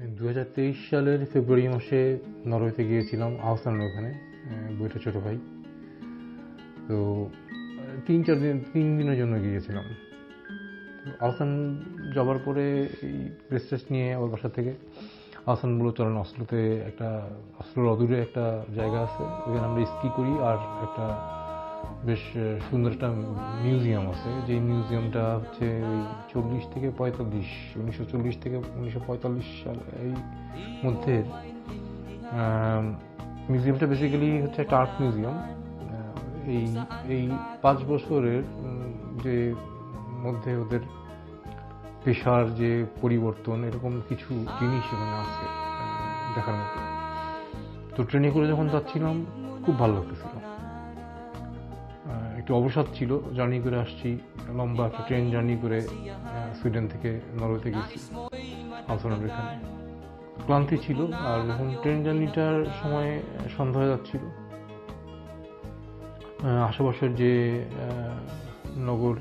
দু হাজার তেইশ সালের ফেব্রুয়ারি মাসে নরওয়েতে গিয়েছিলাম আহসানের ওখানে বইটা ছোটো ভাই। তো, তিন, চার দিন, তিন দিনের জন্য গিয়েছিলাম। আহসান যাবার পরে এই টেস্ট নিয়ে ওর বাসা থেকে আহসান বলে চলেন অস্ট্রোতে একটা অস্ট্রোর অদূরে একটা জায়গা আছে ওখানে আমরা স্কি করি আর একটা বেশ সুন্দর একটা মিউজিয়াম আছে। যে মিউজিয়ামটা হচ্ছে ওই চল্লিশ থেকে পঁয়তাল্লিশ, উনিশশো চল্লিশ থেকে উনিশশো পঁয়তাল্লিশ সাল এই মধ্যে মিউজিয়ামটা বেসিক্যালি হচ্ছে একটা আর্ট মিউজিয়াম এই এই পাঁচ বছরের যে মধ্যে ওদের পেশার যে পরিবর্তন, এরকম কিছু জিনিস এখানে আছে দেখার মতো। তো ট্রেনে করে যখন যাচ্ছিলাম, খুব ভালো লাগতেছিল। একটু অবসাদ ছিল, জার্নি করে আসছি, লম্বা একটা ট্রেন জার্নি করে সুইডেন থেকে নরওয়েতে গেছি এখানে ক্লান্তি ছিল, আর যখন ট্রেন জার্নিটার সময় সন্ধ্যা হয়ে যাচ্ছিল। আশেপাশের যে নগর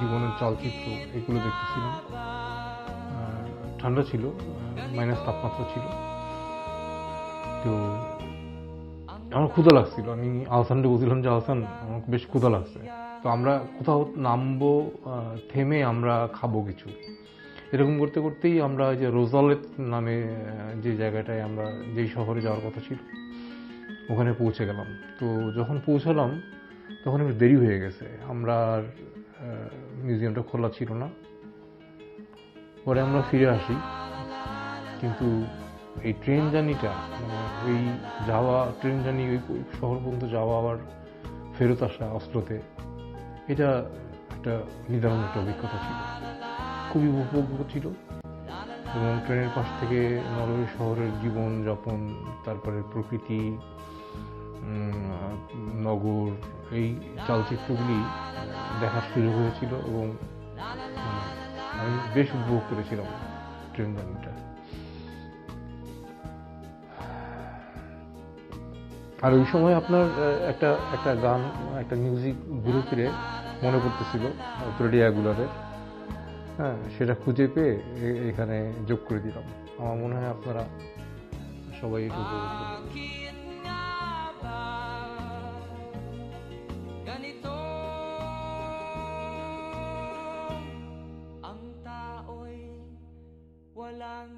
জীবনের চালচিত্র, এগুলো দেখতেছিলাম। ঠান্ডা ছিল মাইনাস তাপমাত্রা ছিল। তো আমার ক্ষুধা লাগছিল। আমি আহসানকে বলছিলাম যে আহসান আমার বেশ ক্ষুধা লাগছে। তো আমরা কোথাও নামবো থেমে আমরা খাব কিছু। এরকম করতে করতেই আমরা যে রোজালেট নামে যে জায়গাটায় আমরা যেই শহরে যাওয়ার কথা ছিল, ওখানে পৌঁছে গেলাম। তো যখন পৌঁছালাম, তখন একটু দেরি হয়ে গেছে। আমরা আর মিউজিয়ামটা খোলা ছিল না। পরে আমরা ফিরে আসি। কিন্তু এই ট্রেন জার্নিটা মানে ওই যাওয়া, ট্রেন জার্নি, ওই ওই শহর পর্যন্ত যাওয়া, আবার ফেরত আসা অস্ত্রতে, এটা একটা নিদারুণ একটা অভিজ্ঞতা ছিল। খুবই উপভোগ্য ছিল। এবং ট্রেনের পাশ থেকে নরওয়ে শহরের জীবন যাপন, তারপরে প্রকৃতি নগর, এই চালচিত্রগুলি দেখার সুযোগ হয়েছিল এবং মানে আমি বেশ উপভোগ করেছিলাম ট্রেন জার্নিটা। আর ওই সময় আপনার একটা একটা গান, একটা মিউজিক ফিরে মনে পড়তেছিল রেডিয়াগুলারের হ্যাঁ সেটা খুঁজে পেয়ে এখানে যোগ করে দিলাম। আমার মনে হয় আপনারা সবাই tao'y walang